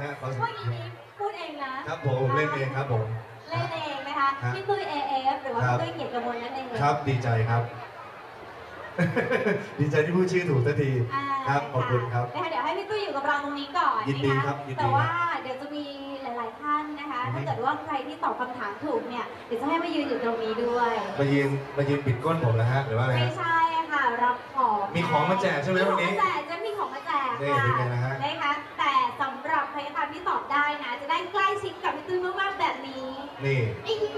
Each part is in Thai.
ฮะขอเมื่อกี้นี้พูดเองนะครับผมเล่นเองครับผม เล่นเองนะคะฮะพี่ตุ้ย AF หรือว่าครับพี่ตุ้ยเกียรติกมลนั่นเองครับดีใจครับ ดีใจที่พูดชื่อถูกสักทีอ่าครับขอบคุณครับ นะคะเดี๋ยวให้พี่ตุ้ยอยู่กับเราตรงนี้ก่อนยินดีนะคะครับยินดีแต่ว่าเดี๋ยวจะมีหลายๆท่านนะคะ อือฮึ ถ้าเกิดว่าใครที่ตอบคำถามถูกเนี่ยเดี๋ยวจะให้มายืนอยู่ตรงนี้ด้วยมายืนมายืนปิดก้นผมนะฮะหรือว่าอะไรไม่ฮะ ใช่ค่ะรับของมีของมาแจกใช่ไหมวันนี้มีของมาแจกจะมีของมาแจกนี่ค่ะเป็นไงนะฮะ กล้ชิดกับพี่ตุ้ยมากๆแบบนี้ นี่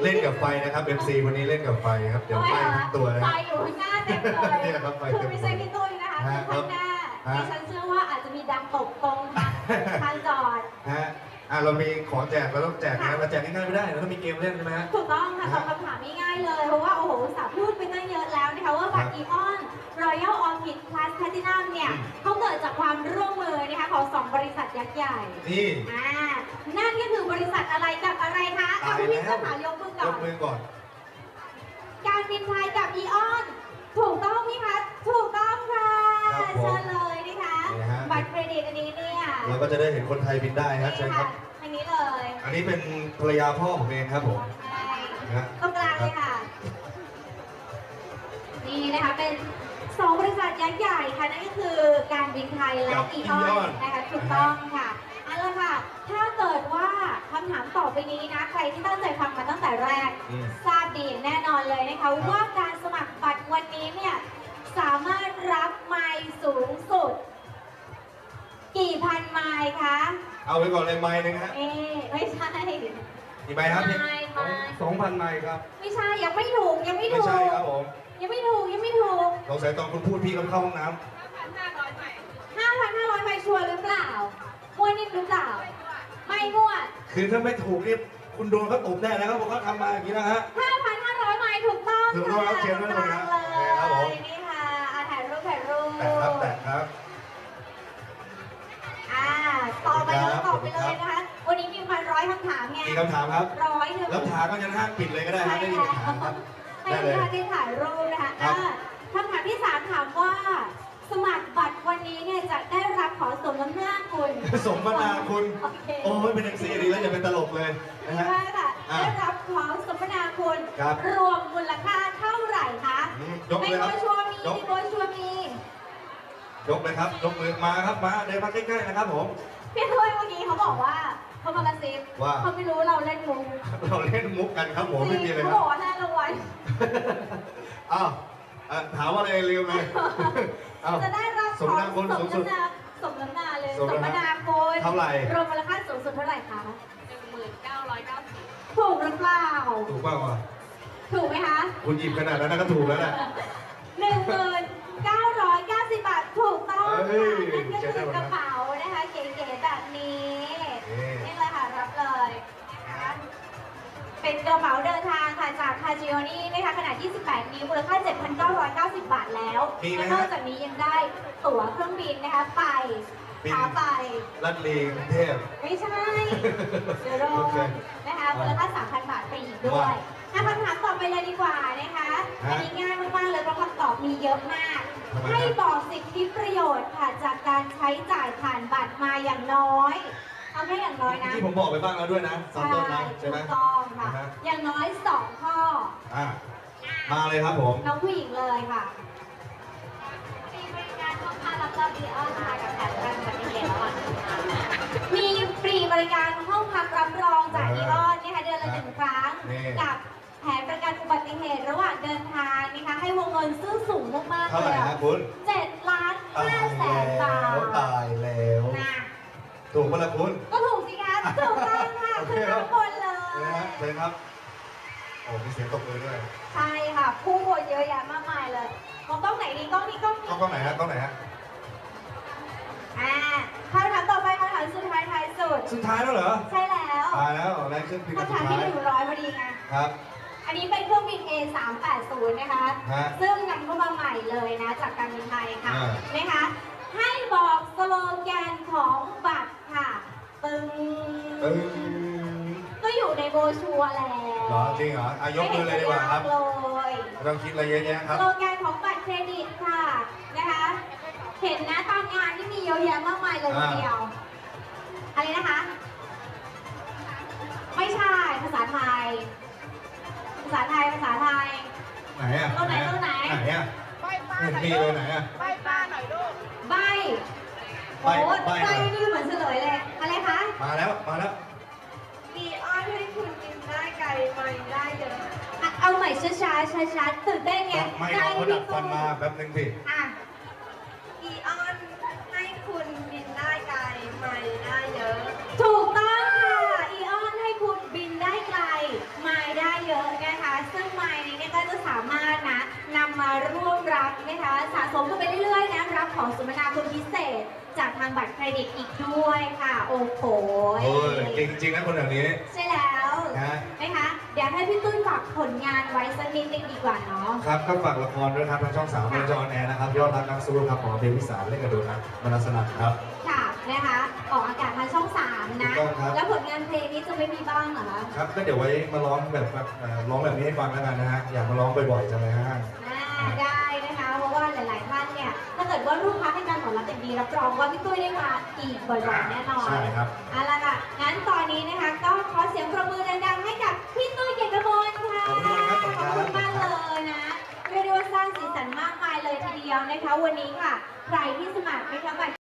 เล่นกับไฟนะครับ MC วันนี้เล่นกับไฟครับ เดี๋ยวไหม้ทั้งตัวนะไฟฮะอยู่ข้างหน้าเต็มเลยเนี่ยครับไฟเต็มคือไม่ใช่พี่ตุ้ยนะคะฮะคือข้างหน้าฮะดิฉันเชื่อว่าอาจจะมีดังตกตรงทางทางจอดฮะอะเรามีของแจกเราต้องแจกค่ะนะเราแจกง่ายๆไม่ได้เราต้องมีเกมเล่นใช่ไหมฮะถูกต้องค่ะตอบคำถามง่ายๆเลย เพราะว่าโอ้โหสาพูดไปตั้งเยอะแล้วนะคะว่าบัตรอีออน Royal Orchid Plus Platinum เนี่ยอืมเขาเกิดจากความร่วมมือนะคะของสองบริษัทยักษ์ใหญ่นี่อ่า นั่นก็คือบริษัทอะไรกับอะไรคะเอาตายพี่แล้วเสื้อขาวยกมือก่ยอนกมือก่อน การบินไทยกับอีออน ถูกต้องไหมคะถูกต้องค่ะครับผมเชิญเลยนะคะนี่ฮะ บัตรเครดิตอันนี้เนี่ยเราก็จะได้เห็นคนไทยบินได้ฮะนี่เชิญครัค่ะบอันนี้เลยอันนี้เป็นภรรยาพ่อผมเองครับผมใช่นะฮะ ตรงกลางเลยค่ะ นี่นะคะเป็นสองบริษัทยักษ์ใหญ่ค่ะนั่นก็คือการบินไทยและกับอีอ Aeon อนนะคะถูกต้องค่ะเอาละค่ะ ถ้าเกิดว่าคำถามต่อไปนี้นะ ใครที่ตั้งใจฟังมาตั้งแต่แรก อืม ทราบดีแน่นอนเลยนะคะครับว่าการสมัครบัตรวันนี้เนี่ย สามารถรับไมล์สูงสุด กี่พันไมล์คะ เอาไว้ก่อนเลยไม้หนึงฮะเอ๊ะไม่ใช่ กี่ใบครับไมล์ไมล์สองพันไม้ครับ ไม่ใช่ยังไม่ถูกยังไม่ไม่ถูกใช่ครับผมยังไม่ถูกยังไม่ถูกสงสัยตอนคุณพูดพี่เขาเข้าห้องน้5,500ไมล์ชัวร์หรือเปล่ามั่วนิ่มหรือเปล่า ไม่มั่วำคือถ้าไม่ถูกนี่คุณโดนเขาตบแน่นะครับผมเขาทำมาอย่างนี้นะฮะ 5,500ไมล์ถูกต้องถูกต้องครับเขียนไว้เลยนะตรงกลางครับผมเลยนี่ค่ะอะถ่ายรูปถ่ายรูปแต่ครับแต่ครับ อ่าต่อไปเลยครับต่อไปเลยนะคะ วันนี้มีพันร้อยคำถามไงมีคำถามครับ ร้อยหนึ่ง แล้วถามก็ยันห้างปิดเลยก็ได้ฮะไม่มีปัญหาครับให้ได้ทุเลกยท่านได้ถ่ายรูปนะคะครับ อ่าคำถามที่สามถามว่า สมัครบัตรวันนี้เนี่ยจะได้รับขอสมน้ำหน้าคุณ สมนา คุณโอเคโอ้ยเป็นเอ็กซีดีแล้วอย่าเป็นตลกเลยนะฮะได้ค่ะอะได้รับของสมนาคุณครับ รวมมูลค่าเท่าไหร่คะอืมยกในเลยโบครับชัวร์มียกในโบชัวร์มียกเลยครับยกมือมาครับมาเดินมาใกล้ๆนะครับผม พี่ถ้วยเมื่อกี้เขาบอกว่าเขามากระซิบว่า เขาไม่รู้เราเล่นมุกเราเล่นมุกกันครับผมไม่มีอะไรเขาครับ บอกว่าห้ารางวัลอ้าวอะถามว่าอะไรลืมเลยอ้าวจะได้รับสมนาคุณสสูมงสุดน้ำหนา สมน้ำหนาเลยสสมมน้ำหน้านาคุณเท่าไหร่ รวมมูลค่าสูงสุดเท่าไหร่คะ1990ถูกหรือเปล่า ถูกเปล่าวะถูกไหมคะ คุณหยิบขนาดนั้นนะก็ถูกแล้วแหละหนึ่งหมื่นเก้าร้อยเก้าสิบบาทถูกต้องเฮ้ค่ะยนั่นก็คือกระเป๋านะคะเก๋ๆแบบนี้นี่นี่เลยค่ะรับเลยนะคะเป็นกระเป๋าเดินทางค่ะจากคาจิโอนี่นะคะขนาด 28 นิ้วมูลค่า 7,990 บาทแล้ว มีไหมและฮะนอกจากนี้ยังได้ตั๋วเครื่องบินนะคะไปบิน ขาไป ลัดเลงกรุงเทพ ไม่ใช่เดี๋ยวโดโอเคนนะคะมูลค่า3,000 บาทฟรีอีกด้วยถ้าคำถามต่อไปเลยดีกว่านะคะ ฮะอันนี้ง่ายมากๆเลยเพราะคำตอบมีเยอะมาก ทำไมฮะให้บอกสิทธิประโยชน์ค่ะจากการใช้จ่ายผ่านบัตรมาอย่างน้อยเอาแค่อย่างน้อยนะที่ผมบอกไปบ้างแล้วด้วยนะตอนต้นนะใช่ไหมถูกต้องค่ะ นะฮะอย่างน้อยสองข้อ อะมาเลยครับผม น้องผู้หญิงเลยค่ะ มีฟรีบริการห้องพักรับรองจากดีออนนะคะเดือนละหนึ่งครั้งนี่กับแผนประกันอุบัติเหตุระหว่างเดินทางนะคะให้วงเงินซึ่งสูงมากๆเท่าไหเลร่ยฮะคุณเจ็ดล้านตายห้าแสนบาแล้วทตายแล้ว นะถูกปะล่ะคุณก็ถูกสิคะถูกต้องค่ะโอเคคือครัทุบกคนเลนะฮะยเชิญครับโอ้มีเสียงตบมือด้วยใช่ค่ะผู้คนเยอะแยะมากมายเลยมองกล้องไหนดีกล้องนี้กล้องนี้ กล้องกล้องไหนฮะกล้องไหนฮะ อ่าคำถามต่อไปคำถามสุดท้ายท้ายสุด สุดท้ายแล้วเหรอใช่แล้วตายแล้วอะไรขึ้นพิกัดคำสุถาดมท้าที่ยหนึ่งร้อยพอดีไง ครับ อันนี้เป็นเครื่องบิน A380 นะคะ ฮะซึ่งนำเข้ามาใหม่เลยนะ จากการบินไทยค่ะ อ่านะคะ ให้บอกสโลแกนของบัตรค่ะ ตึง เออก็อยู่ในโบรชัวร์แล้วเหรอจริงเหรออายกมือเลยดีกว่าครับไม่เห็นจะยากเลย ไม่ต้องคิดอะไรเยอะแยะคสรับโลแกนของบัตรเครดิตค่ะนะคะ เห็นนะตามงานที่มีเยอะแยะมากมายเลยทีเดียวออะไรนะคะ ไม่ใช่ภาษาไทย ภาษาไทยภาษาไทย ไหนอะตรงไหนตรงไหน ไหนอะใบป้าไม่หน่อยมีลูเลยกไหนอะใบป้าหน่อยลูกใบใบ้โอ้ใบ้ใบเหรอนี่เหมือนเฉลยเลยอะไรคะ มาแล้วมาแล้วมีอ้อนให้คุณกินได้ไกลไปได้เยอะอะเอาใหม่ช้าๆช้าๆตื่นเต้นไงไม่ได้เอาเขาดัพี่ดฟันมาแป๊บนึงสิอะ มีอ้อนให้คุณบินได้ไกลไปได้เยอะ ถูกต้องค่ะ อีออนให้คุณบินได้ไกลไมล์ได้เยอะนะคะ ซึ่งไมล์นี้เนี่ยก็จะสามารถนะนำมาร่วมรับนะคะสะสมกันไปเรื่อยๆนะรับของสมนาคุณพิเศษ จากทางบัตรเครดิตอีกด้วยค่ะ โอ้โหโอ้ยจริงจริงๆนะคนแบบนี้ ใช่แล้วนะ นะคะ เดี๋ยวให้พี่ตุ้ยฝากผลงานไว้สักนิดนึงดีกว่าเนาะ ครับก็ฝากละครด้วยครับทางช่องสามเป็นจอแอร์นะครับ ยอดรักนักสู้ครับของเบลวิสาเล่นกระโดดนะมนัสนันครับ ค่ะนะคะออกอากาศทางช่อง3นะ ถูกต้องครับ แล้วผลงานเพลงนี้จะไม่มีบ้างเหรอคะครับก็เดี๋ยวไว้มาร้องแบบแบบเอ่อร้องแบบนี้ให้ฟังแล้วกันนะฮะอยากมาร้องบ่อยๆจังเลยฮะ อ่าได้นะคะ เพราะว่าหลาย ๆ ท่านเนี่ยถ้าเกิดว่าลูกค้าให้การตอบรับเป็นดีรับรองว่าพี่ตุ้ยได้มาอีกบ่อย ๆ แน่นอนใช่ครับ เอาละค่ะงั้นต วันมากมายเลยทีเดียวนะคะวันนี้ค่ะ ใครที่สมัครไปทั้งบัตร